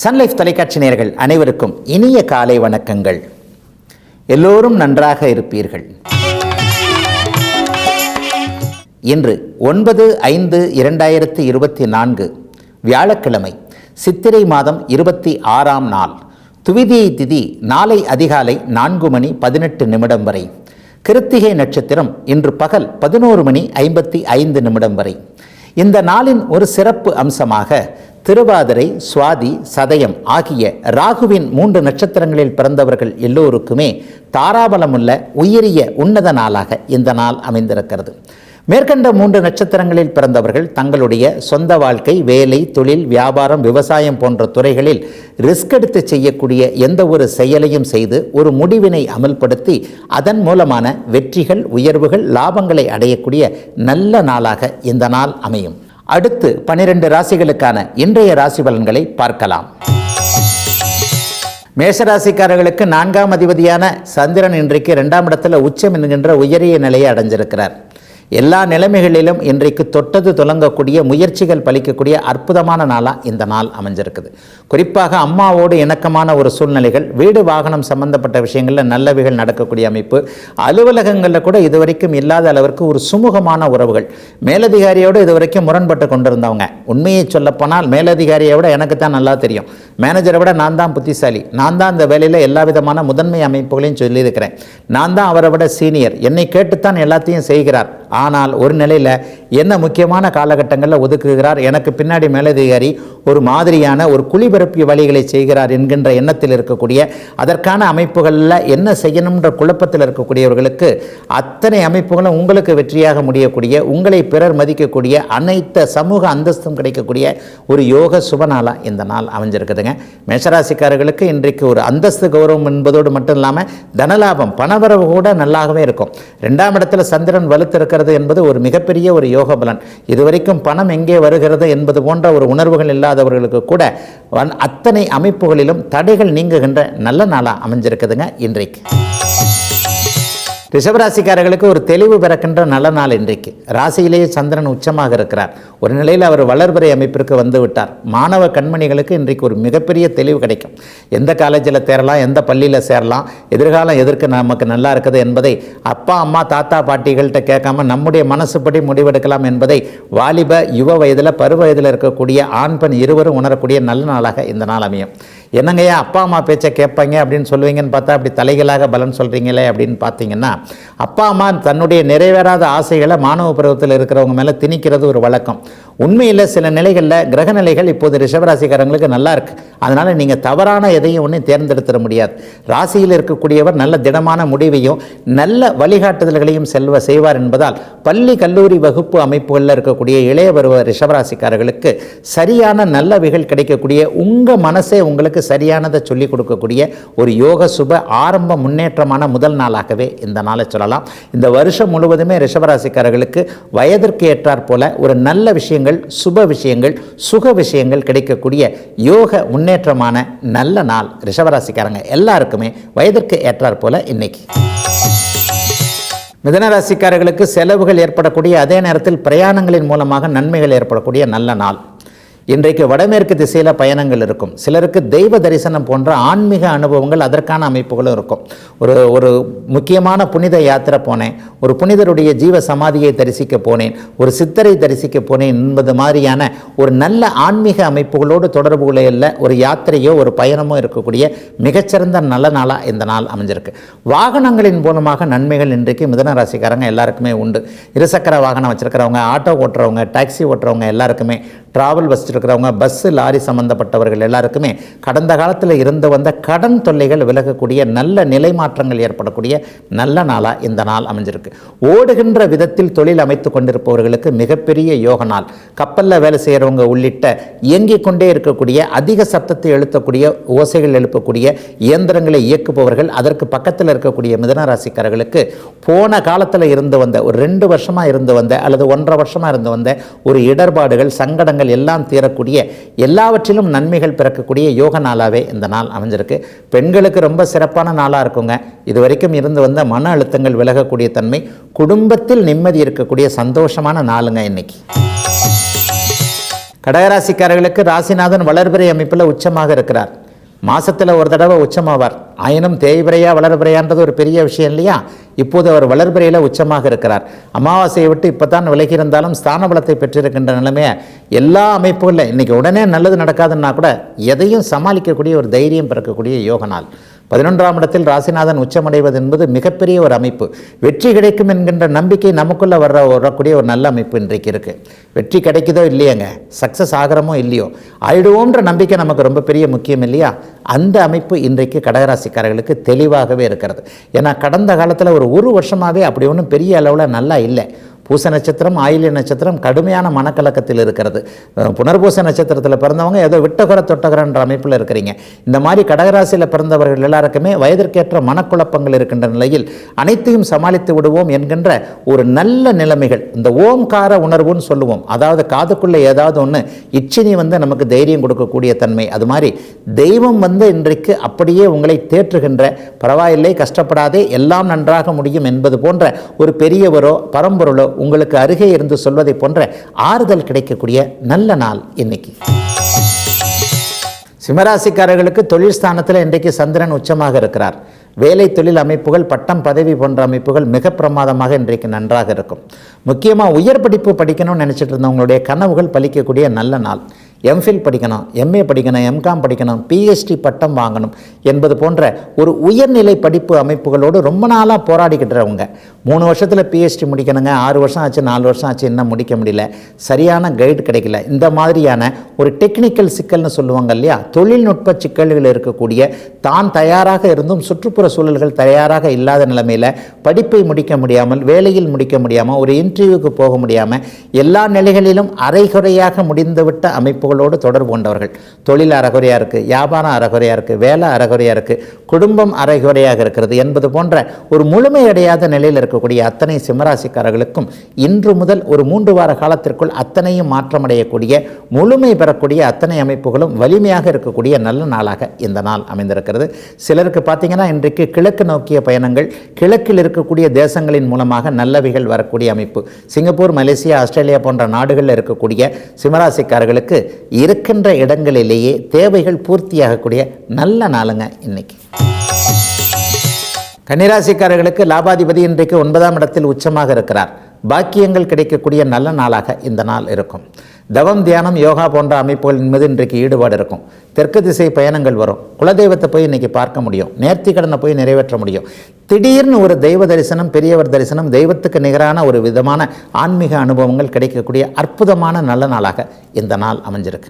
Sun Life தொலைக்காட்சி நேயர்கள் அனைவருக்கும் இனிய காலை வணக்கங்கள். எல்லோரும் நன்றாக இருப்பீர்கள். இன்று ஒன்பது ஐந்து இரண்டாயிரத்தி இருபத்தி நான்கு வியாழக்கிழமை சித்திரை மாதம் இருபத்தி ஆறாம் நாள் துவிதியை திதி நாளை அதிகாலை நான்கு மணி பதினெட்டு நிமிடம் வரை கிருத்திகை நட்சத்திரம் இன்று பகல் பதினோரு மணி ஐம்பத்தி ஐந்து நிமிடம் வரை. இந்த நாளின் ஒரு சிறப்பு அம்சமாக திருவாதிரை சுவாதி சதயம் ஆகிய ராகுவின் மூன்று நட்சத்திரங்களில் பிறந்தவர்கள் எல்லோருக்குமே தாராபலமுள்ள உயரிய உன்னத நாளாக இந்த நாள் அமைந்திருக்கிறது. மேற்கண்ட மூன்று நட்சத்திரங்களில் பிறந்தவர்கள் தங்களுடைய சொந்த வாழ்க்கை வேலை தொழில் வியாபாரம் விவசாயம் போன்ற துறைகளில் ரிஸ்க் எடுத்து செய்யக்கூடிய எந்த ஒரு செயலையும் செய்து ஒரு முடிவினை அமல்படுத்தி அதன் மூலமான வெற்றிகள் உயர்வுகள் லாபங்களை அடையக்கூடிய நல்ல நாளாக இந்த நாள் அமையும். அடுத்து பனிரெண்டு ராசிகளுக்கான இன்றைய ராசி பலன்களை பார்க்கலாம். மேஷராசிக்காரர்களுக்கு நான்காம் அதிபதியான சந்திரன் இன்றைக்கு இரண்டாம் இடத்துல உச்சம் என்கின்ற உயரிய நிலையை அடைஞ்சிருக்கிறார். எல்லா நிலைமைகளிலும் இன்றைக்கு தொட்டது துலங்கக்கூடிய முயற்சிகள் பலிக்கக்கூடிய அற்புதமான நாளாக இந்த நாள் அமைஞ்சிருக்குது. குறிப்பாக அம்மாவோடு இணக்கமான ஒரு சூழ்நிலைகள் வீடு வாகனம் சம்பந்தப்பட்ட விஷயங்களில் நல்லவைகள் நடக்கக்கூடிய அமைப்பு அலுவலகங்களில் கூட இதுவரைக்கும் இல்லாத அளவிற்கு ஒரு சுமூகமான உறவுகள். மேலதிகாரியோடு இதுவரைக்கும் முரண்பட்டு கொண்டிருந்தவங்க. உண்மையை சொல்லப்போனால் மேலதிகாரியை விட எனக்கு தான் நல்லா தெரியும். மேனேஜரை விட நான் தான் புத்திசாலி. நான் தான் இந்த வேலையில் எல்லா விதமான முதன்மை அமைப்புகளையும் சொல்லியிருக்கிறேன். நான் தான் அவரை விட சீனியர். என்னை கேட்டுத்தான் எல்லாத்தையும் செய்கிறார். ஆனால் ஒரு நிலையில் என்ன முக்கியமான காலகட்டங்களில் ஒதுக்குகிறார்? எனக்கு பின்னாடி மேலதிகாரி ஒரு மாதிரியான ஒரு குழிபரப்பிய வழிகளை செய்கிறார் என்கின்ற எண்ணத்தில் இருக்கக்கூடிய அதற்கான அமைப்புகளில் என்ன செய்யணுன்ற குழப்பத்தில் இருக்கக்கூடியவர்களுக்கு அத்தனை அமைப்புகளும் உங்களுக்கு வெற்றியாக முடியக்கூடிய உங்களை பிறர் மதிக்கக்கூடிய அனைத்து சமூக அந்தஸ்தும் கிடைக்கக்கூடிய ஒரு யோக சுப நாளாக இந்த நாள் அமைஞ்சிருக்குதுங்க. மேஷராசிக்காரர்களுக்கு இன்றைக்கு ஒரு அந்தஸ்து கௌரவம் என்பதோடு மட்டும் இல்லாமல் தனலாபம் பணவரவு கூட நல்லாகவே இருக்கும். ரெண்டாம் இடத்துல சந்திரன் வருகிறது என்பது ஒரு மிகப்பெரிய ஒரு யோக பலன். இதுவரைக்கும் பணம் எங்கே வருகிறது என்பது போன்ற ஒரு உணர்வுகள் இல்லாதவர்களுக்கு கூட அத்தனை அமைப்புகளிலும் தடைகள் நீங்குகின்ற நல்ல நாளாக அமைஞ்சிருக்குதுங்க இன்றைக்கு. ரிஷபராசிக்காரர்களுக்கு ஒரு தெளிவு பிறக்கின்ற நல்ல நாள் இன்றைக்கு. ராசியிலேயே சந்திரன் உச்சமாக இருக்கிறார். ஒரு நிலையில் அவர் வளர்பிறை அமைப்பிற்கு வந்து விட்டார். மாணவ கண்மணிகளுக்கு இன்றைக்கு ஒரு மிகப்பெரிய தெளிவு கிடைக்கும். எந்த காலேஜில் சேரலாம் எந்த பள்ளியில் சேரலாம் எதிர்காலம் எதற்கு நமக்கு நல்லா இருக்குது என்பதை அப்பா அம்மா தாத்தா பாட்டிகள்கிட்ட கேட்காம நம்முடைய மனசுப்படி முடிவெடுக்கலாம் என்பதை வாலிப யுவ வயதில் பருவ வயதில் இருக்கக்கூடிய ஆண் பெண் இருவரும் உணரக்கூடிய நல்ல நாளாக இந்த நாள் அமையும். என்னங்கய்யா அப்பா அம்மா பேச்சை கேட்பாங்க அப்படின்னு சொல்லுவீங்கன்னு பார்த்தா அப்படி தலைகளாக பலன் சொல்கிறீங்களே அப்படின்னு பார்த்தீங்கன்னா அப்பா அம்மா தன்னுடைய நிறைவேறாத ஆசைகளை மாணவ பருவத்தில் இருக்கிறவங்க மேலே திணிக்கிறது ஒரு வழக்கம். உண்மையில் சில நிலைகளில் கிரக நிலைகள் இப்போது ரிஷபராசிக்காரங்களுக்கு நல்லா இருக்கு. அதனால் நீங்கள் தவறான எதையும் ஒன்றும் தேர்ந்தெடுத்துட முடியாது. ராசியில் இருக்கக்கூடியவர் நல்ல திடமான முடிவையும் நல்ல வழிகாட்டுதல்களையும் செல்வ செய்வார் என்பதால் பள்ளி கல்லூரி வகுப்பு அமைப்புகளில் இருக்கக்கூடிய இளைய பருவ ரிஷபராசிக்காரர்களுக்கு சரியான நல்லவைகள் கிடைக்கக்கூடிய உங்கள் மனசே உங்களுக்கு சரியானதை சொல்லிக் கொடுக்கக்கூடிய ஒரு யோக சுப ஆரம்ப முன்னேற்றமான முதல் நாளாகவே இந்த நாளை சொல்லலாம். இந்த வருஷம் முழுவதுமே ரிஷபராசிக்காரர்களுக்கு வயதிற்கு ஏற்றாற் போல ஒரு நல்ல விஷயங்கள் சுப விஷயங்கள் சுக விஷயங்கள் கிடைக்கக்கூடிய யோக முன்னேற்றமான நல்ல நாள் ரிஷபராசிக்காரங்க எல்லாருக்குமே வயதிற்கு ஏற்றாற் போல இன்னைக்கு. மிதனராசிக்காரர்களுக்கு செலவுகள் ஏற்படக்கூடிய அதே நேரத்தில் பிரயாணங்களின் மூலமாக நன்மைகள் ஏற்படக்கூடிய நல்ல நாள். இன்றைக்கு வடமேற்கு திசையில் பயணங்கள் இருக்கும். சிலருக்கு தெய்வ தரிசனம் போன்ற ஆன்மீக அனுபவங்கள் அதற்கான அமைப்புகளும் இருக்கும். ஒரு ஒரு முக்கியமான புனித யாத்திரை போனேன். ஒரு புனிதருடைய ஜீவ சமாதியை தரிசிக்க போனேன். ஒரு சித்தரை தரிசிக்க போனேன் என்பது மாதிரியான ஒரு நல்ல ஆன்மீக அமைப்புகளோடு தொடர்புகளில் ஒரு யாத்திரையோ ஒரு பயணமோ இருக்கக்கூடிய மிகச்சிறந்த நல்ல நாளாக இந்த நாள் அமைஞ்சிருக்கு. வாகனங்களின் மூலமாக நன்மைகள் இன்றைக்கு மிதன ராசிக்காரங்க எல்லாருக்குமே உண்டு. இருசக்கர வாகனம் வச்சுருக்கிறவங்க ஆட்டோ ஓட்டுறவங்க டாக்ஸி ஓட்டுறவங்க எல்லாருக்குமே டிராவல் பஸ் பஸ்ஸு லாரி சம்மந்தப்பட்டவர்கள் எல்லாருக்குமே கடந்த காலத்தில் இருந்து வந்த கடன் தொல்லைகள் விலகக்கூடிய நல்ல நிலை மாற்றங்கள் ஏற்படக்கூடிய நல்ல நாளாக இந்த நாள் அமைஞ்சிருக்கு. ஓடுகின்ற விதத்தில் தொழில் அமைத்து கொண்டிருப்பவர்களுக்கு மிகப்பெரிய யோக நாள். கப்பலில் வேலை செய்கிறவங்க உள்ளிட்ட இயங்கிக் கொண்டே இருக்கக்கூடிய அதிக சத்தத்தை எழுத்தக்கூடிய ஓசைகள் எழுப்பக்கூடிய இயந்திரங்களை இயக்குபவர்கள் அதற்கு பக்கத்தில் இருக்கக்கூடிய மிதன ராசிக்காரர்களுக்கு போன காலத்தில் இருந்து வந்த ஒரு ரெண்டு வருஷமாக இருந்து வந்த அல்லது ஒன்றரை வருஷமாக இருந்து வந்த ஒரு இடர்பாடுகள் சங்கடங்கள் எல்லாம் தீரக்கூடிய எல்லாவற்றிலும் நன்மைகள் பிறக்கக்கூடிய யோக நாளாகவே இந்த நாள் அமைஞ்சிருக்கு. பெண்களுக்கு ரொம்ப சிறப்பான நாளாக இருக்குங்க. இது வரைக்கும் இருந்து வந்த மன அழுத்தங்கள் விலகக்கூடிய தன்மை குடும்பத்தில் நிம்மதி இருக்கக்கூடிய சந்தோஷமான நாளுங்க இன்னைக்கு. கடகராசிக்காரர்களுக்கு ராசிநாதன் வளர்பிறை அமைப்பில் உச்சமாக இருக்கிறார். மாதத்தில் ஒரு தடவை உச்சமாவார். ஆயினும் தேய்பிரையா வளர்பிரையான்றது ஒரு பெரிய விஷயம் இல்லையா? இப்போது அவர் வளர்பிரையில் உச்சமாக இருக்கிறார். அமாவாசையை விட்டு இப்போ தான் விலகி இருந்தாலும் ஸ்தான பலத்தை பெற்றிருக்கின்ற நிலைமையை எல்லா அமைப்புகளில். இன்றைக்கி உடனே நல்லது நடக்காதுன்னா கூட எதையும் சமாளிக்கக்கூடிய ஒரு தைரியம் பிறக்கக்கூடிய யோக பதினொன்றாம் இடத்தில் ராசிநாதன் உச்சமடைவது என்பது மிகப்பெரிய ஒரு அமைப்பு. வெற்றி கிடைக்கும் என்கின்ற நம்பிக்கை நமக்குள்ளே வர்ற வரக்கூடிய ஒரு நல்ல அமைப்பு இன்றைக்கு இருக்குது வெற்றி கிடைக்குதோ இல்லையேங்க? சக்ஸஸ் ஆகிறமோ இல்லையோ? ஆயிடுவோன்ற நம்பிக்கை நமக்கு ரொம்ப பெரிய முக்கியம் இல்லையா? அந்த அமைப்பு இன்றைக்கு கடகராசிக்காரர்களுக்கு தெளிவாகவே இருக்கிறது. ஏன்னா கடந்த காலத்தில் ஒரு ஒரு வருஷமாகவே அப்படி ஒன்றும் பெரிய அளவில் நல்லா இல்லை. பூச நட்சத்திரம் ஆயில்ய நட்சத்திரம் கடுமையான மனக்கலக்கத்தில் இருக்கிறது. புனர்பூச நட்சத்திரத்தில் பிறந்தவங்க ஏதோ விட்டகுர தொட்டகரன்ற அமைப்பில் இருக்கிறீங்க. இந்த மாதிரி கடகராசியில் பிறந்தவர்கள் எல்லாருக்குமே வயதிற்கேற்ற மனக்குழப்பங்கள் இருக்கின்ற நிலையில் அனைத்தையும் சமாளித்து விடுவோம் என்கின்ற ஒரு நல்ல நிலைமைகள் இந்த ஓம்கார உணர்வுன்னு சொல்லுவோம். அதாவது காதுக்குள்ளே ஏதாவது ஒன்று இச்சினி வந்து நமக்கு தைரியம் கொடுக்கக்கூடிய தன்மை. அது மாதிரி தெய்வம் வந்து இன்றைக்கு அப்படியே உங்களை தேற்றுகின்ற பரவாயில்லை கஷ்டப்படாதே எல்லாம் நன்றாக முடியும் என்பது போன்ற ஒரு பெரியவரோ பரம்பொருளோ உங்களுக்கு அருகே இருந்து சொல்வதை போன்ற ஆறுதல் கிடைக்கக்கூடிய நல்ல நாள் இன்னைக்கு. சிம்மராசிக்காரர்களுக்கு தொழில் ஸ்தானத்தில் இன்றைக்கு சந்திரன் உச்சமாக இருக்கிறார். வேலை தொழில் அமைப்புகள் பட்டம் பதவி போன்ற அமைப்புகள் மிக பிரமாதமாக இன்றைக்கு நன்றாக இருக்கும். முக்கியமாக உயர் படிப்பு படிக்கணும்னு நினச்சிட்டு இருந்தவங்களுடைய கனவுகள் பலிக்கக்கூடிய நல்ல நாள். எம்ஃபில் படிக்கணும் எம்ஏ படிக்கணும் எம்காம் படிக்கணும் பிஹெச்டி பட்டம் வாங்கணும் என்பது போன்ற ஒரு உயர்நிலை படிப்பு அமைப்புகளோடு ரொம்ப நாளாக போராடிக்கிட்டுறவங்க மூணு வருஷத்தில் பிஹெச்டி முடிக்கணுங்க ஆறு வருஷம் ஆச்சு நாலு வருஷம் ஆச்சு இன்னும் முடிக்க முடியல. சரியான கைடு கிடைக்கல. இந்த மாதிரியான ஒரு டெக்னிக்கல் சிக்கல்னு சொல்லுவாங்க இல்லையா தொழில்நுட்ப சிக்கல்கள் இருக்கக்கூடிய தான் தயாராக இருந்தும் சுற்றுப்புற சூழல்கள் தயாராக இல்லாத நிலைமையில் படிப்பை முடிக்க முடியாமல் வேலையில் முடிக்க முடியாமல் ஒரு இன்டர்வியூக்கு போக முடியாமல் எல்லா நிலைகளிலும் அரைகுறையாக முடிந்துவிட்ட அமைப்பு அமைப்புகளோடு தொடர்பு கொண்டவர்கள். தொழில் அறகுறையாக இருக்குது வியாபாரம் அறகுறையாக இருக்குது வேலை அறகுறையாக இருக்குது குடும்பம் அறகுறையாக இருக்கிறது என்பது போன்ற ஒரு முழுமையடையாத நிலையில் இருக்கக்கூடிய அத்தனை சிம்மராசிக்காரர்களுக்கும் இன்று முதல் ஒரு மூன்று வார காலத்திற்குள் அத்தனையும் மாற்றமடையக்கூடிய முழுமை பெறக்கூடிய அத்தனை அமைப்புகளும் வலிமையாக இருக்கக்கூடிய நல்ல நாளாக இந்த நாள் அமைந்திருக்கிறது. சிலருக்கு பார்த்தீங்கன்னா இன்றைக்கு கிழக்கு நோக்கிய பயணங்கள் கிழக்கில் இருக்கக்கூடிய தேசங்களின் மூலமாக நல்லவைகள் வரக்கூடிய அமைப்பு. சிங்கப்பூர் மலேசியா ஆஸ்திரேலியா போன்ற நாடுகளில் இருக்கக்கூடிய சிம்மராசிக்காரர்களுக்கு இருக்கின்ற இடங்களிலேயே தேவைகள் பூர்த்தியாகக்கூடிய நல்ல நாளுங்க இன்னைக்கு. கன்னிராசிக்காரர்களுக்கு லாபாதிபதி இன்றைக்கு ஒன்பதாம் இடத்தில் உச்சமாக இருக்கிறார். பாக்கியங்கள் கிடைக்கக்கூடிய நல்ல நாளாக இந்த நாள் இருக்கும். தவம் தியானம் யோகா போன்ற அமைப்புகளின் மீது இன்றைக்கு ஈடுபாடு இருக்கும். தெற்கு திசை பயணங்கள் வரும். குலதெய்வத்தை போய் இன்றைக்கி பார்க்க முடியும். நேர்த்தி கடனை போய் நிறைவேற்ற முடியும். திடீர்னு ஒரு தெய்வ தரிசனம் பெரியவர் தரிசனம் தெய்வத்துக்கு நிகரான ஒரு விதமான ஆன்மீக அனுபவங்கள் கிடைக்கக்கூடிய அற்புதமான நல்ல நாளாக இந்த நாள் அமைஞ்சிருக்கு.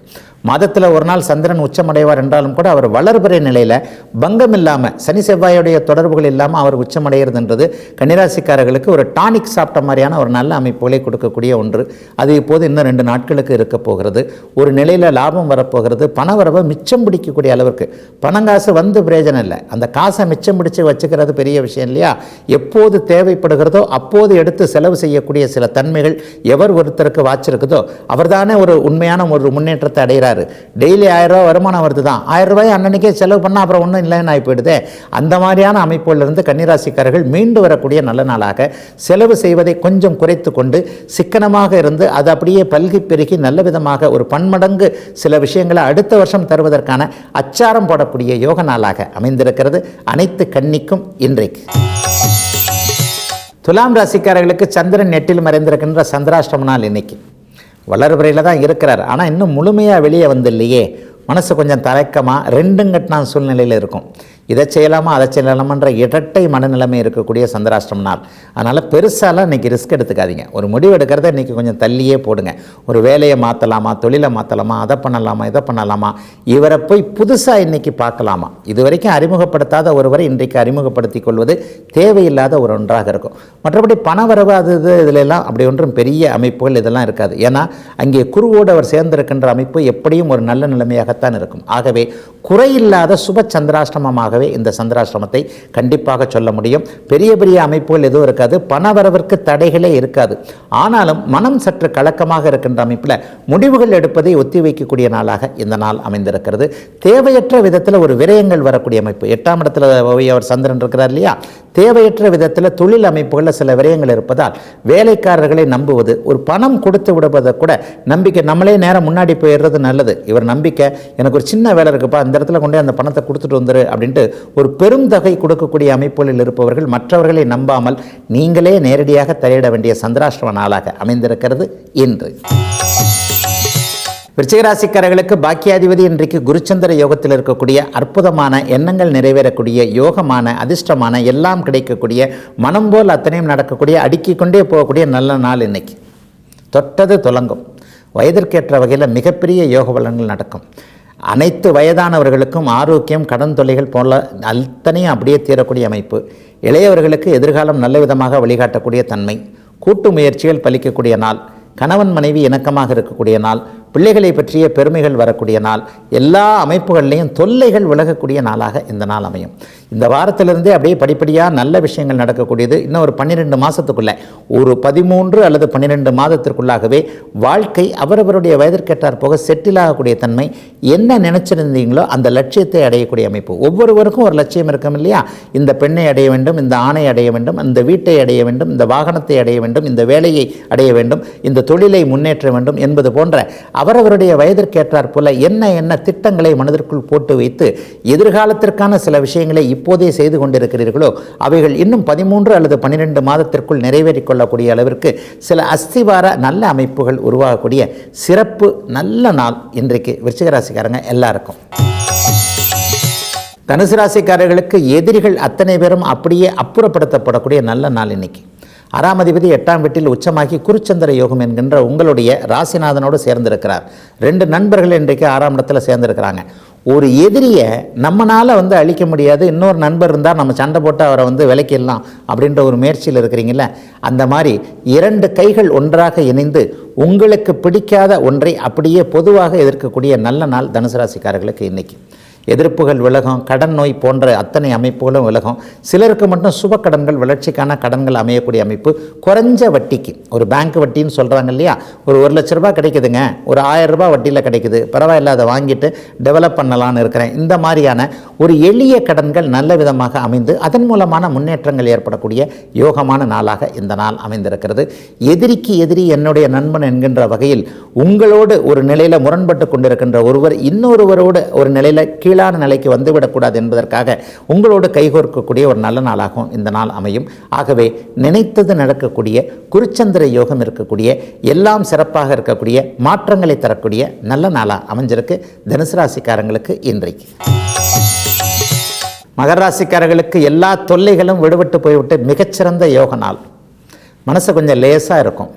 மாதத்தில் ஒரு நாள் சந்திரன் உச்சமடைவார் என்றாலும் கூட அவர் வளர்பிறை நிலையில் பங்கம் இல்லாமல் சனி செவ்வாயுடைய தொடர்புகள் இல்லாமல் அவர் உச்சமடைகிறதுன்றது கன்னிராசிக்காரர்களுக்கு ஒரு டானிக் சாப்பிட்ட மாதிரியான ஒரு நல்ல அமைப்புகளை கொடுக்கக்கூடிய ஒன்று. அது இப்போது இன்னும் ரெண்டு நாட்களுக்கு இருக்க போகிறது. ஒரு நிலையில் லாபம் வரப்போகிறது பண வரவை மிச்சம் பிடிக்கக்கூடிய அளவிற்கு. பணங்காசு வந்து பிரயோஜனம் இல்லை. அந்த காசை மிச்சம் பிடிச்சி வச்சுக்கிறது பெரிய விஷயம் இல்லையா? எப்போது தேவைப்படுகிறதோ அப்போது எடுத்து செலவு செய்யக்கூடிய சில தன்மைகள் எவர் ஒருத்தருக்கு வாச்சிருக்குதோ அவர் தானே ஒரு உண்மையான ஒரு முன்னேற்றத்தை அடைகிறாரு. டெய்லி ஆயிரம் வருமானம் வருது தான் ஆயிரம் ரூபாய் அன்னன்னைக்கே செலவு பண்ணால் அப்புறம் ஒன்றும் இல்லைன்னு ஆகி போயிடுதே அந்த மாதிரியான அமைப்புகளிலிருந்து கன்னிராசிக்காரர்கள் மீண்டு வரக்கூடிய நல்ல நாளாக செலவு செய்வதை கொஞ்சம் குறைத்து கொண்டு சிக்கனமாக இருந்து அது அப்படியே பல்கி பெருகி நல்ல விதமாக ஒரு பன்மடங்கு சில விஷயங்களை அடுத்த வருஷம் தருவதற்கான அச்சாரம் போடக்கூடிய யோக நாளாக அமைந்திருக்கிறது. அனைத்து கன்னிக்கும் இன்றைக்கு. துலாம் ராசிக்காரர்களுக்கு சந்திரன் நெட்டில் மறைந்திருக்கின்ற சந்திராஷ்டம நாள் இன்னைக்கு. வளர்பிறையில் தான் இருக்கிறார். ஆனால் இன்னும் முழுமையாக வெளியே வந்து இல்லையே மனசு கொஞ்சம் தயக்கமாக ரெண்டும் கட்டின சூழ்நிலையில் இருக்கும். இதை செய்யலாமா அதை செய்யலாமான்ற இரட்டை மனநிலைமை இருக்கக்கூடிய சந்திராஷ்டிரம் நாள். அதனால் பெருசாலாம் இன்றைக்கி ரிஸ்க் எடுத்துக்காதீங்க. ஒரு முடிவு எடுக்கிறத இன்றைக்கி கொஞ்சம் தள்ளியே போடுங்க. ஒரு வேலையை மாற்றலாமா தொழிலை மாற்றலாமா அதை பண்ணலாமா இதை பண்ணலாமா இவரை போய் புதுசாக இன்றைக்கி பார்க்கலாமா? இது வரைக்கும் அறிமுகப்படுத்தாத ஒருவரை இன்றைக்கு அறிமுகப்படுத்திக் கொள்வது தேவையில்லாத ஒரு ஒன்றாக இருக்கும். மற்றபடி பணவரவு அது இது இதில் அப்படி ஒன்றும் பெரிய அமைப்புகள் இதெல்லாம் இருக்காது. ஏன்னா அங்கே குருவோடு அவர் சேர்ந்திருக்கின்ற அமைப்பு எப்படியும் ஒரு நல்ல நிலைமையாகத்தான் இருக்கும். ஆகவே குறையில்லாத சுப சந்திராஷ்டமமாகவே இந்த சந்திராசிரமத்தை கண்டிப்பாக சொல்ல முடியும். பெரிய பெரிய அமைப்புகள் எதுவும் இருக்காது. பணவரவிற்கு தடைகளே இருக்காது. ஆனாலும் மனம் சற்று கலக்கமாக இருக்கின்ற அமைப்பில் முடிவுகள் எடுப்பதை ஒத்தி வைக்கக்கூடிய நாளாக இந்த நாள் அமைந்திருக்கிறது. தேவையற்ற விதத்தில் ஒரு விரயங்கள் வரக்கூடிய அமைப்பு. எட்டாம் இடத்துல அவர் சந்திரன் இருக்கிறார் இல்லையா? தேவையற்ற விதத்தில் தொழில் அமைப்புகளில் சில விரயங்கள் இருப்பதால் வேலைக்காரர்களை நம்புவது ஒரு பணம் கொடுத்து விடுவதை கூட நம்பிக்கை நம்மளே நேரம் முன்னாடி போயிடுறது நல்லது. இவர் நம்பிக்கை எனக்கு ஒரு சின்ன வேலை இருக்குப்பா இந்த இடத்துல கொண்டு அந்த பணத்தை கொடுத்துட்டு வந்துரு அப்படின்ட்டு ஒரு பெரும் தொகை கொடுக்கக்கூடிய அமைப்புகளில் இருப்பவர்கள் மற்றவர்களை நம்பாமல் நீங்களே நேரடியாக தலையிட வேண்டிய சந்திராஷ்டிரம நாளாக அமைந்திருக்கிறது இன்று. விருச்சிகராசிக்காரர்களுக்கு பாக்கியாதிபதி இன்றைக்கு குருச்சந்திர யோகத்தில் இருக்கக்கூடிய அற்புதமான எண்ணங்கள் நிறைவேறக்கூடிய யோகமான அதிர்ஷ்டமான எல்லாம் கிடைக்கக்கூடிய மனம் போல் அத்தனையும் நடக்கக்கூடிய அடுக்கிக் கொண்டே போகக்கூடிய நல்ல நாள் இன்னைக்கு. தொட்டது துலங்கும். வயதிற்கேற்ற வகையில் மிகப்பெரிய யோக பலன்கள் நடக்கும். அனைத்து வயதானவர்களுக்கும் ஆரோக்கியம் கடன் தொல்லைகள் போல அத்தனையும் அப்படியே தீரக்கூடிய அமைப்பு. இளையவர்களுக்கு எதிர்காலம் நல்ல விதமாக வழிகாட்டக்கூடிய தன்மை. கூட்டு முயற்சிகள் பலிக்கக்கூடிய நாள். கணவன் மனைவி இணக்கமாக இருக்கக்கூடிய நாள். பிள்ளைகளை பற்றிய பெருமைகள் வரக்கூடிய நாள் எல்லா அமைப்புகள்லேயும் தொல்லைகள் விலகக்கூடிய நாளாக இந்த நாள் அமையும். இந்த வாரத்திலிருந்தே அப்படியே படிப்படியாக நல்ல விஷயங்கள் நடக்கக்கூடியது. இன்னும் ஒரு பன்னிரெண்டு மாதத்துக்குள்ளே ஒரு பதிமூன்று அல்லது பன்னிரெண்டு மாதத்திற்குள்ளாகவே வாழ்க்கை அவரவருடைய வயதிற்கேற்றார் போக செட்டில் ஆகக்கூடிய தன்மை என்ன நினைச்சிருந்தீங்களோ அந்த லட்சியத்தை அடையக்கூடிய அமைப்பு. ஒவ்வொருவருக்கும் ஒரு லட்சியம் இருக்கும் இல்லையா? இந்த பெண்ணை அடைய வேண்டும் இந்த ஆணை அடைய வேண்டும் இந்த வீட்டை அடைய வேண்டும் இந்த வாகனத்தை அடைய வேண்டும் இந்த வேலையை அடைய வேண்டும் இந்த தொழிலை முன்னேற்ற வேண்டும் என்பது போன்ற அவரவருடைய வயதிற்கேற்றார் போல என்ன என்ன திட்டங்களை மனதிற்குள் போட்டு வைத்து எதிர்காலத்திற்கான சில விஷயங்களை இப்போதே செய்து கொண்டிருக்கிறீர்களோ அவைகள் இன்னும் பதிமூன்று அல்லது பன்னிரெண்டு மாதத்திற்குள் நிறைவேறிக் கொள்ளக்கூடிய அளவிற்கு சில அஸ்திவார நல்ல அமைப்புகள் உருவாகக்கூடிய சிறப்பு நல்ல நாள் இன்றைக்கு விருச்சிகராசிக்காரங்க எல்லாருக்கும். தனுசு ராசிக்காரர்களுக்கு எதிரிகள் அத்தனை பேரும் அப்படியே அப்புறப்படுத்தப்படக்கூடிய நல்ல நாள் இன்னைக்கு. ஆறாம் அதிபதி எட்டாம் வீட்டில் உச்சமாகி குருச்சந்திர யோகம் என்கின்ற உங்களுடைய ராசிநாதனோடு சேர்ந்திருக்கிறார். ரெண்டு நண்பர்கள் இன்றைக்கு ஆறாம் இடத்துல சேர்ந்திருக்கிறாங்க. ஒரு எதிரியை நம்மளால் வந்து அழிக்க முடியாது. இன்னொரு நண்பர் இருந்தால் நம்ம சண்டை போட்டு அவரை வந்து விலக்கிடலாம் அப்படின்ற ஒரு முயற்சியில் இருக்கிறீங்கள அந்த மாதிரி இரண்டு கைகள் ஒன்றாக இணைந்து உங்களுக்கு பிடிக்காத ஒன்றை அப்படியே பொதுவாக எதிர்க்கக்கூடிய நல்ல நாள் தனுசு ராசிக்காரர்களுக்கு இன்னைக்கு. எதிர்ப்புகள் விலகும் கடன் நோய் போன்ற அத்தனை அமைப்புகளும் விலகும். சிலருக்கு மட்டும் சுப கடன்கள் வளர்ச்சிக்கான கடன்கள் அமையக்கூடிய அமைப்பு. குறைஞ்ச வட்டிக்கு ஒரு பேங்க் வட்டின்னு சொல்கிறாங்க இல்லையா? ஒரு ஒரு லட்ச ரூபாய் கிடைக்குதுங்க. ஒரு ஆயிரம் ரூபாய் வட்டியில் கிடைக்குது. பரவாயில்ல அதை வாங்கிட்டு டெவலப் பண்ணலான்னு இருக்கிறேன். இந்த மாதிரியான ஒரு எளிய கடன்கள் நல்ல விதமாக அமைந்து அதன் மூலமான முன்னேற்றங்கள் ஏற்படக்கூடிய யோகமான நாளாக இந்த நாள் அமைந்திருக்கிறது. எதிரிக்கு எதிரி என்னுடைய நண்பன் என்கின்ற வகையில் உங்களோடு ஒரு நிலையில் முரண்பட்டு கொண்டிருக்கின்ற ஒருவர் இன்னொருவரோடு ஒரு நிலையில் கீழான நிலைக்கு வந்துவிடக்கூடாது என்பதற்காக உங்களோடு கைகோர்க்கக்கூடிய ஒரு நல்ல நாளாகவும் இந்த நாள் அமையும். ஆகவே நினைத்தது நடக்கக்கூடிய குருச்சந்திர யோகம் இருக்கக்கூடிய எல்லாம் சிறப்பாக இருக்கக்கூடிய மாற்றங்களை தரக்கூடிய நல்ல நாளாக அமைஞ்சிருக்கு. தனுசு ராசிக்காரங்களுக்கு இன்றைக்கு. மகர ராசிக்காரர்களுக்கு எல்லா தொல்லைகளும் விடுபட்டு போய்விட்டு மிகச்சிறந்த யோக நாள். மனசு கொஞ்சம் லேசாக இருக்கும்.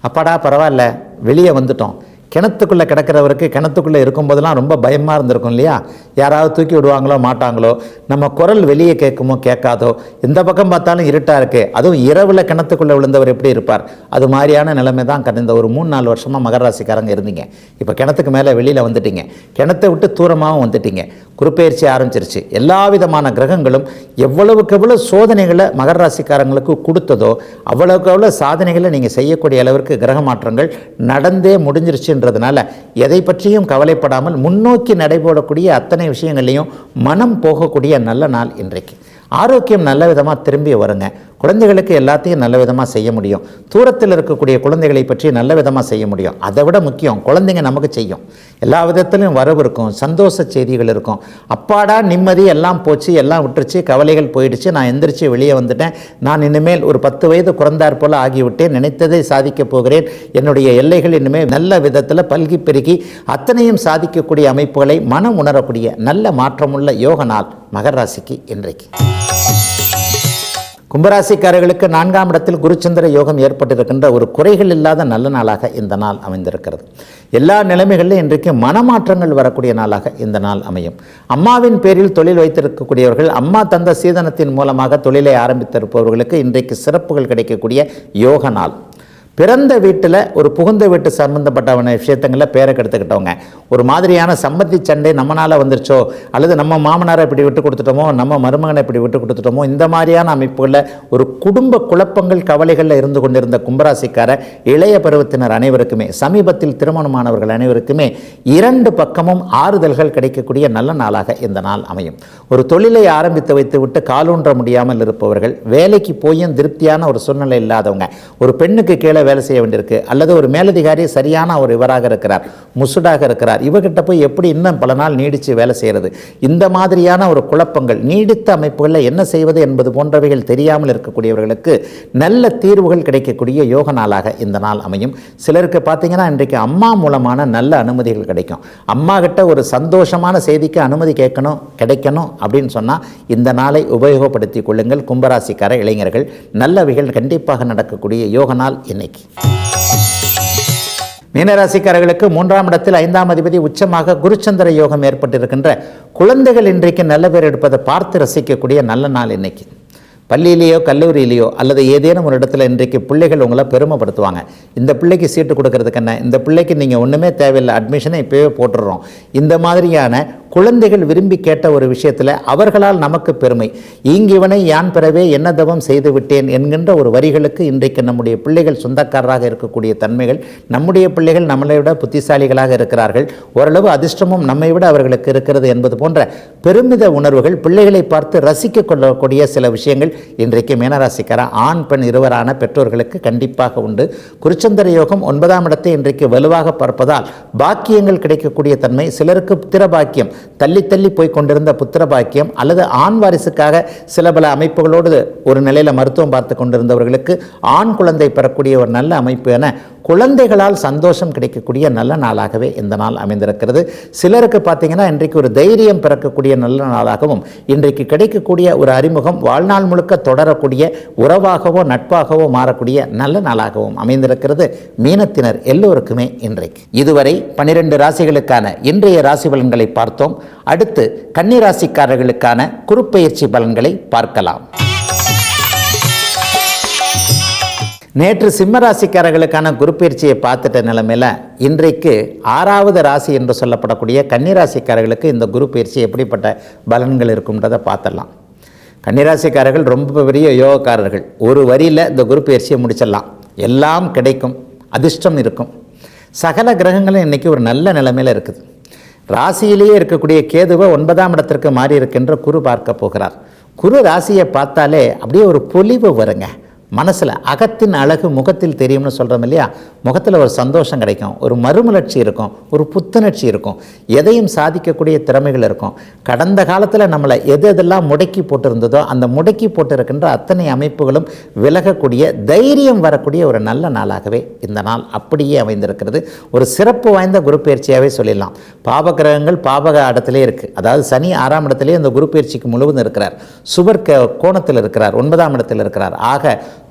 அப்பாடா பரவாயில்ல வெளியே வந்துட்டோம். கிணத்துக்குள்ளே கிடக்கிறவருக்கு கிணத்துக்குள்ளே இருக்கும்போதெல்லாம் ரொம்ப பயமாக இருந்திருக்கும் இல்லையா? யாராவது தூக்கி விடுவாங்களோ மாட்டாங்களோ? நம்ம குரல் வெளியே கேட்குமோ கேட்காதோ? எந்த பக்கம் பார்த்தாலும் இருட்டாக இருக்குது அதுவும் இரவில் கிணத்துக்குள்ளே விழுந்தவர் எப்படி இருப்பார்? அது மாதிரியான நிலைமை தான் கடந்த ஒரு மூணு நாலு வருஷமாக மகராசிக்காரங்க இருந்தீங்க. இப்போ கிணத்துக்கு மேலே வெளியில் வந்துட்டீங்க. கிணத்தை விட்டு தூரமாகவும் வந்துட்டீங்க. குருப்பெயர்ச்சி ஆரம்பிச்சிருச்சு. எல்லா விதமான கிரகங்களும் எவ்வளவுக்கு எவ்வளோ சோதனைகளை மகர ராசிக்காரங்களுக்கு கொடுத்ததோ அவ்வளவுக்கு எவ்வளோ சாதனைகளை நீங்கள் செய்யக்கூடிய அளவிற்கு கிரக மாற்றங்கள் நடந்தே முடிஞ்சிருச்சுன்றதுனால எதை பற்றியும் கவலைப்படாமல் முன்னோக்கி நடைபோடக்கூடிய அத்தனை விஷயங்களையும் மனம் போகக்கூடிய நல்ல நாள் இன்றைக்கு. ஆரோக்கியம் நல்ல விதமாக திரும்பி வருங்க. குழந்தைகளுக்கு எல்லாத்தையும் நல்ல விதமாக செய்ய முடியும். தூரத்தில் இருக்கக்கூடிய குழந்தைகளை பற்றி நல்ல விதமாக செய்ய முடியும். அதை விட முக்கியம் குழந்தைங்க நமக்கு செய்யும். எல்லா விதத்திலும் வரவு இருக்கும் சந்தோஷ செய்திகள் இருக்கும். அப்பாடா நிம்மதி எல்லாம் போச்சு எல்லாம் விட்டுருச்சு கவலைகள் போயிடுச்சு நான் எந்திரிச்சு வெளியே வந்துட்டேன். நான் இனிமேல் ஒரு பத்து வயது குறந்தார் போல ஆகிவிட்டேன் நினைத்ததை சாதிக்கப் போகிறேன். என்னுடைய எல்லைகள் இனிமேல் நல்ல விதத்தில் பல்கி பெருகி அத்தனையும் சாதிக்கக்கூடிய அமைப்புகளை மனம் உணரக்கூடிய நல்ல மாற்றமுள்ள யோக நாள் மகராசிக்கு இன்றைக்கு. கும்பராசிக்காரர்களுக்கு நான்காம் இடத்தில் குருச்சந்திர யோகம் ஏற்பட்டிருக்கின்ற ஒரு குறைகள் இல்லாத நல்ல நாளாக இந்த நாள் அமைந்திருக்கிறது. எல்லா நிலைமைகளிலும் இன்றைக்கு மனமாற்றங்கள் வரக்கூடிய நாளாக இந்த நாள் அமையும். அம்மாவின் பேரில் தொழில் வைத்திருக்கக்கூடியவர்கள் அம்மா தந்த சீதனத்தின் மூலமாக தொழிலை ஆரம்பித்திருப்பவர்களுக்கு இன்றைக்கு சிறப்புகள் கிடைக்கக்கூடிய யோக நாள். பிறந்த வீட்டில் ஒரு புகுந்த வீட்டு சம்மந்தப்பட்டவன விஷயத்தங்களில் பேரை கெடுத்துக்கிட்டவங்க. ஒரு மாதிரியான சம்பத்தி சண்டை நம்மனால் வந்துருச்சோ? அல்லது நம்ம மாமனாரை இப்படி விட்டு கொடுத்துட்டோமோ? நம்ம மருமகனை இப்படி விட்டு கொடுத்துட்டோமோ? இந்த மாதிரியான அமைப்புகளில் ஒரு குடும்ப குழப்பங்கள் கவலைகளில் இருந்து கொண்டிருந்த கும்பராசிக்கார இளைய பருவத்தினர் அனைவருக்குமே சமீபத்தில் திருமணமானவர்கள் அனைவருக்குமே இரண்டு பக்கமும் ஆறுதல்கள் கிடைக்கக்கூடிய நல்ல நாளாக இந்த நாள் அமையும். ஒரு தொழிலை ஆரம்பித்து வைத்து விட்டு காலூன்ற முடியாமல் இருப்பவர்கள் வேலைக்கு போயும் திருப்தியான ஒரு சூழ்நிலை இல்லாதவங்க ஒரு பெண்ணுக்கு கீழே வேலை செய்ய வேண்டியிருக்கு அல்லது ஒரு மேலதிகாரி சரியான ஒரு இவராக இருக்கிறார் முசுடாக இருக்கிறார் இவர்கிட்ட போய் எப்படி இன்னும் பல நாள் நீடித்து வேலை செய்கிறது இந்த மாதிரியான ஒரு குழப்பங்கள் நீடித்த அமைப்புகளில் என்ன செய்வது என்பது போன்றவைகள் தெரியாமல் இருக்கக்கூடியவர்களுக்கு நல்ல தீர்வுகள் கிடைக்கக்கூடிய யோக நாளாக இந்த நாள் அமையும். சிலருக்கு பார்த்தீங்கன்னா இன்றைக்கு அம்மா மூலமான நல்ல அனுமதிகள் கிடைக்கும். அம்மா கிட்ட ஒரு சந்தோஷமான செய்திக்கு அனுமதி கேட்கணும் கிடைக்கணும் அப்படின்னு சொன்னால் இந்த நாளை உபயோகப்படுத்தி கொள்ளுங்கள். கும்பராசிக்கார இளைஞர்கள் நல்லவைகள் கண்டிப்பாக நடக்கக்கூடிய யோக நாள் இன்னைக்கு. மீனராசிக்காரர்களுக்கு மூன்றாம் இடத்தில் ஐந்தாம் அதிபதி உச்சமாக குருச்சந்திர யோகம் ஏற்பட்டிருக்கின்ற குழந்தைகள் இன்றைக்கு நல்ல பேர் எடுப்பதை பார்த்து ரசிக்கக்கூடிய நல்ல நாள் இன்னைக்கு. பள்ளியிலேயோ கல்லூரியிலேயோ அல்லது ஏதேனும் ஒரு இடத்துல இன்றைக்கு பிள்ளைகள் உங்களை பெருமைப்படுத்துவாங்க. இந்த பிள்ளைக்கு சீட்டு கொடுக்கறதுக்கு என்ன? இந்த பிள்ளைக்கு நீங்கள் ஒன்றுமே தேவையில்லை அட்மிஷனை இப்போவே போட்டுடுறோம். இந்த மாதிரியான குழந்தைகள் விரும்பி கேட்ட ஒரு விஷயத்தில் அவர்களால் நமக்கு பெருமை. ஈங்கிவனை யான் பெறவே என்ன தவம் செய்து விட்டேன் என்கின்ற ஒரு வரிகளுக்கு இன்றைக்கு நம்முடைய பிள்ளைகள் சொந்தக்காரராக இருக்கக்கூடிய தன்மைகள் நம்முடைய பிள்ளைகள் நம்மளை விட புத்திசாலிகளாக இருக்கிறார்கள். ஓரளவு அதிர்ஷ்டமும் நம்மை விட அவர்களுக்கு இருக்கிறது என்பது போன்ற பெருமித உணர்வுகள் பிள்ளைகளை பார்த்து ரசிக்க கொள்ளக்கூடிய சில விஷயங்கள் இன்றைக்கு மீனராசிக்கார ஆண் பெண் இருவரான பெற்றோர்களுக்கு கண்டிப்பாக உண்டு. குருச்சந்திர யோகம் ஒன்பதாம் இடத்தை இன்றைக்கு வலுவாக பார்ப்பதால் பாக்கியங்கள் கிடைக்கக்கூடிய தன்மை சிலருக்கு புத்திர பாக்கியம் தள்ளி தள்ளி போய் கொண்டிருந்த புத்திர பாக்கியம் அல்லது ஆண் வாரிசுக்காக சில பல அமைப்புகளோடு ஒரு நிலையில் மருத்துவம் பார்த்து கொண்டிருந்தவர்களுக்கு ஆண் குழந்தை பெறக்கூடிய ஒரு நல்ல அமைப்பு என குழந்தைகளால் சந்தோஷம் கிடைக்கக்கூடிய நல்ல நாளாகவே இந்த நாள் அமைந்திருக்கிறது. சிலருக்கு பார்த்தீங்கன்னா இன்றைக்கு ஒரு தைரியம் பிறக்கக்கூடிய நல்ல நாளாகவும் இன்றைக்கு கிடைக்கக்கூடிய ஒரு அறிமுகம் வாழ்நாள் முழுக்க தொடரக்கூடிய உறவாகவோ நட்பாகவோ மாறக்கூடிய நல்ல நாளாகவும் அமைந்திருக்கிறது. மீனத்தினர் எல்லோருக்குமே இன்றைக்கு. இதுவரை பனிரெண்டு ராசிகளுக்கான இன்றைய ராசி பலன்களை பார்த்தோம். அடுத்து கன்னிராசிக்காரர்களுக்கான குறுப்பெயர்ச்சி பலன்களை பார்க்கலாம். நேற்று சிம்ம ராசிக்காரர்களுக்கான குரு பயிற்சியை பார்த்துட்ட நிலைமையில் இன்றைக்கு ஆறாவது ராசி என்று சொல்லப்படக்கூடிய கன்னிராசிக்காரர்களுக்கு இந்த குரு பயிற்சி எப்படிப்பட்ட பலன்கள் இருக்கும்ன்றதை பார்த்துடலாம். கன்னிராசிக்காரர்கள் ரொம்ப பெரிய யோகக்காரர்கள். ஒரு வரியில் இந்த குரு பயிற்சியை முடிச்சிடலாம். எல்லாம் கிடைக்கும். அதிர்ஷ்டம் இருக்கும். சகல கிரகங்களும் இன்றைக்கி ஒரு நல்ல நிலைமையில் இருக்குது. ராசியிலேயே இருக்கக்கூடிய கேதுவை ஒன்பதாம் இடத்திற்கு மாறி இருக்கின்ற குரு பார்க்க போகிறார். குரு ராசியை பார்த்தாலே அப்படியே ஒரு பொலிவு வருங்க. மனசில் அகத்தின் அழகு முகத்தில் தெரியும்னு சொல்கிறோம் இல்லையா? முகத்தில் ஒரு சந்தோஷம் கிடைக்கும் ஒரு மறுமலர்ச்சி இருக்கும் ஒரு புத்துணர்ச்சி இருக்கும் எதையும் சாதிக்கக்கூடிய திறமைகள் இருக்கும். கடந்த காலத்தில் நம்மளை எது எதெல்லாம் முடக்கி போட்டிருந்ததோ அந்த முடக்கி போட்டிருக்கின்ற அத்தனை அமைப்புகளும் விலகக்கூடிய தைரியம் வரக்கூடிய ஒரு நல்ல நாளாகவே இந்த நாள் அப்படியே அமைந்திருக்கிறது. ஒரு சிறப்பு வாய்ந்த குரு பயிற்சியாகவே சொல்லிடலாம். பாவகிரகங்கள் பாவக இடத்திலே இருக்குது அதாவது சனி ஆறாம் இடத்திலே அந்த குரு பயிற்சிக்கு முழுவதும் இருக்கிறார். சுவர்க்க கோணத்தில் இருக்கிறார் ஒன்பதாம் இடத்தில் இருக்கிறார். ஆக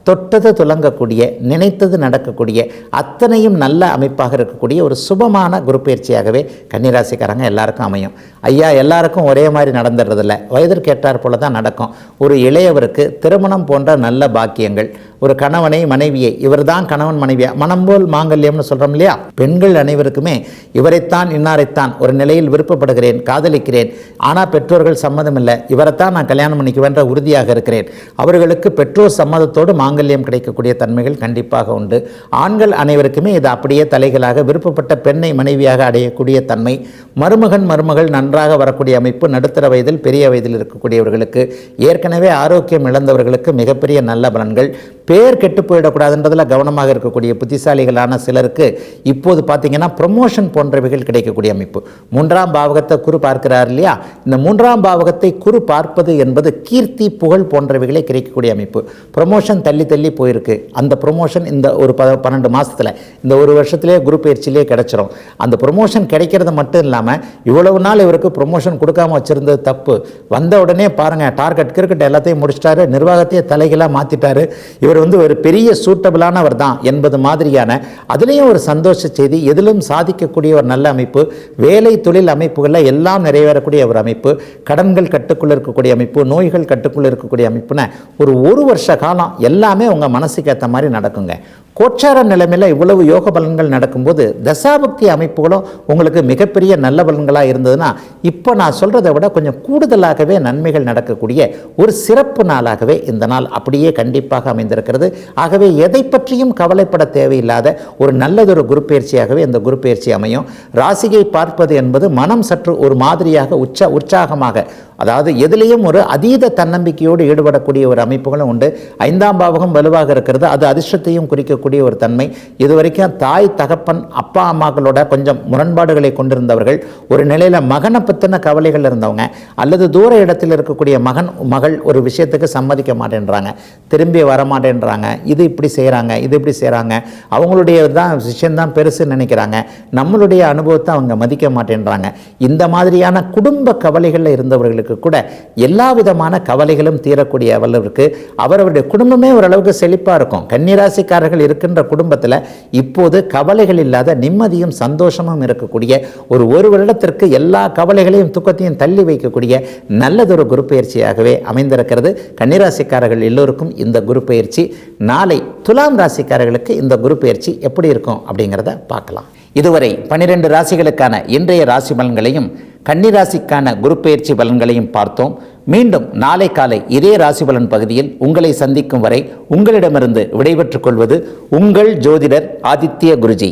தொட்டது துலங்கக்கூடிய நினைத்தது நடக்கக்கூடிய அத்தனையும் நல்ல அமைப்பாக இருக்கக்கூடிய ஒரு சுபமான குரு பயிற்சியாகவே கன்னிராசிக்காரங்க எல்லாருக்கும் அமையும். ஐயா எல்லாருக்கும் ஒரே மாதிரி நடந்துடுறதில்ல வயதிற்கு ஏற்றார் போல தான் நடக்கும். ஒரு இளையவருக்கு திருமணம் போன்ற நல்ல பாக்கியங்கள். ஒரு கணவனை மனைவியை இவர்தான் கணவன் மனைவியா? மனம் போல் மாங்கல்யம்னு சொல்கிறோம் இல்லையா? பெண்கள் அனைவருக்குமே இவரைத்தான் இன்னாரைத்தான் ஒரு நிலையில் விருப்பப்படுகிறேன் காதலிக்கிறேன். ஆனால் பெற்றோர்கள் சம்மதம் இல்லை இவரைத்தான் நான் கல்யாணம் பண்ணிக்குவேன்ற உறுதியாக இருக்கிறேன். அவர்களுக்கு பெற்றோர் சம்மதத்தோடு மாங்கல்யம் கிடைக்கக்கூடிய தன்மைகள் கண்டிப்பாக உண்டு. ஆண்கள் அனைவருக்குமே இது அப்படியே தலைகளாக விருப்பப்பட்ட பெண்ணை மனைவியாக அடையக்கூடிய தன்மை. மருமகன் மருமகள் ஒன்றாக வரக்கூடிய அமைப்பு நடுத்தர வயதில் பெரிய வயதில் இருக்கக்கூடியவர்களுக்கு ஏற்கனவே ஆரோக்கியம் இழந்தவர்களுக்கு மிகப்பெரிய நல்ல பலன்கள். பேர் கெட்டு போயிடக்கூடாதுன்றதில் கவனமாக இருக்கக்கூடிய புத்திசாலிகளான சிலருக்கு இப்போது பார்த்தீங்கன்னா ப்ரொமோஷன் போன்றவைகள் கிடைக்கக்கூடிய அமைப்பு. மூன்றாம் பாவகத்தை குரு பார்க்கிறார் இல்லையா? இந்த மூன்றாம் பாவகத்தை குரு பார்ப்பது என்பது கீர்த்தி புகழ் போன்றவைகளே கிடைக்கக்கூடிய அமைப்பு. ப்ரொமோஷன் தள்ளி தள்ளி போயிருக்கு. அந்த ப்ரொமோஷன் இந்த ஒரு ப பன்னெண்டு மாதத்தில் இந்த ஒரு வருஷத்துலேயே குரு பயிற்சியிலே கிடைச்சிரும். அந்த ப்ரொமோஷன் கிடைக்கிறது மட்டும் இல்லாமல் இவ்வளவு நாள் இவருக்கு ப்ரொமோஷன் கொடுக்காம வச்சுருந்தது தப்பு. வந்த உடனே பாருங்கள் டார்கெட் கிரிக்கெட் எல்லாத்தையும் முடிச்சிட்டாரு நிர்வாகத்தையே தலைகளாக மாற்றிட்டாரு இவர் வந்து ஒரு பெரிய சூட்டபிளானவர் தான் என்பது மாதிரியான அதுலேயும் ஒரு சந்தோஷ செய்தி எதிலும் சாதிக்கக்கூடிய ஒரு நல்ல அமைப்பு வேலை தொழில் அமைப்புகளில் எல்லாம் நிறைவேறக்கூடிய ஒரு அமைப்பு கடன்கள் கட்டுக்குள்ள இருக்கக்கூடிய அமைப்பு நோய்கள் கட்டுக்குள்ளே இருக்கக்கூடிய அமைப்புன்னு ஒரு ஒரு வருஷ காலம் எல்லாமே உங்கள் மனசுக்கு ஏற்ற மாதிரி நடக்குங்க. கோச்சார நிலைமையில் இவ்வளவு யோக பலன்கள் நடக்கும்போது தசாபக்தி அமைப்புகளும் உங்களுக்கு மிகப்பெரிய நல்ல பலன்களாக இருந்ததுன்னா இப்போ நான் சொல்கிறத விட கொஞ்சம் கூடுதலாகவே நன்மைகள் நடக்கக்கூடிய ஒரு சிறப்பு நாளாகவே இந்த நாள் அப்படியே கண்டிப்பாக அமைந்திருக்கிறது. ஆகவே எதை பற்றியும் கவலைப்பட தேவையில்லாத ஒரு நல்லதொரு குரு பயிற்சியாகவே இந்த குரு பயிற்சி அமையும். ராசியை பார்ப்பது என்பது மனம் சற்று ஒரு மாதிரியாக உற்ச உற்சாகமாக அதாவது எதிலையும் ஒரு அதீத தன்னம்பிக்கையோடு ஈடுபடக்கூடிய ஒரு அமைப்புகளும் உண்டு. ஐந்தாம் பாவகம் வலுவாக இருக்கிறது. அது அதிர்ஷ்டத்தையும் குறிக்கக்கூடிய ஒரு தன்மை. இதுவரைக்கும் தாய் தகப்பன் அப்பா அம்மாக்களோட கொஞ்சம் முரண்பாடுகளை கொண்டிருந்தவர்கள் ஒரு நிலையில் மகனை பற்றின கவலைகள் இருந்தவங்க அல்லது தூர இடத்தில் இருக்கக்கூடிய மகன் மகள் ஒரு விஷயத்துக்கு சம்மதிக்க மாட்டேன்றாங்க திரும்பி வரமாட்டேன்றாங்க இது இப்படி செய்கிறாங்க இது இப்படி செய்கிறாங்க அவங்களுடைய தான் விஷயம்தான் பெருசுன்னு நினைக்கிறாங்க. நம்மளுடைய அனுபவத்தை அவங்க மதிக்க மாட்டேன்றாங்க. இந்த மாதிரியான குடும்ப கவலைகளில் இருந்தவர்களுக்கு கூட எல்லா விதமான கவலைகளும் தீரக்கூடிய அளவிற்கு அவரவருடைய குடும்பமே ஓரளவுக்கு செழிப்பாக இருக்கும். கன்னிராசிக்காரர்கள் இருக்கின்ற குடும்பத்தில் இப்போது கவலைகள் இல்லாத நிம்மதியும் சந்தோஷமும் இருக்கக்கூடிய ஒரு ஒரு வருடத்திற்கு எல்லா கவலைகளையும் துக்கத்தையும் தள்ளி வைக்கக்கூடிய நல்லதொரு குரு பயிற்சியாகவே அமைந்திருக்கிறது. கன்னிராசிக்காரர்கள் எல்லோருக்கும் இந்த குரு பயிற்சி. நாளை துலாம் ராசிக்காரர்களுக்கு இந்த குரு பயிற்சி எப்படி இருக்கும் அப்படிங்கிறத பார்க்கலாம். இதுவரை பன்னிரெண்டு ராசிகளுக்கான இன்றைய ராசி பலன்களையும் கன்னிராசிக்கான குரு பயிற்சி பலன்களையும் பார்த்தோம். மீண்டும் நாளை காலை இதே ராசி பலன் பகுதியில் உங்களை சந்திக்கும் வரை உங்களிடமிருந்து விடைபெற்றுக் கொள்வது உங்கள் ஜோதிடர் ஆதித்ய குருஜி.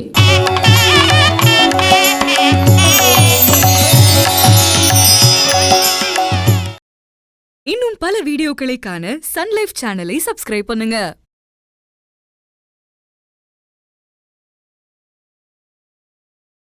இன்னும் பல வீடியோக்களை காண சன்லைஃப் சேனலை சப்ஸ்கிரைப் பண்ணுங்க.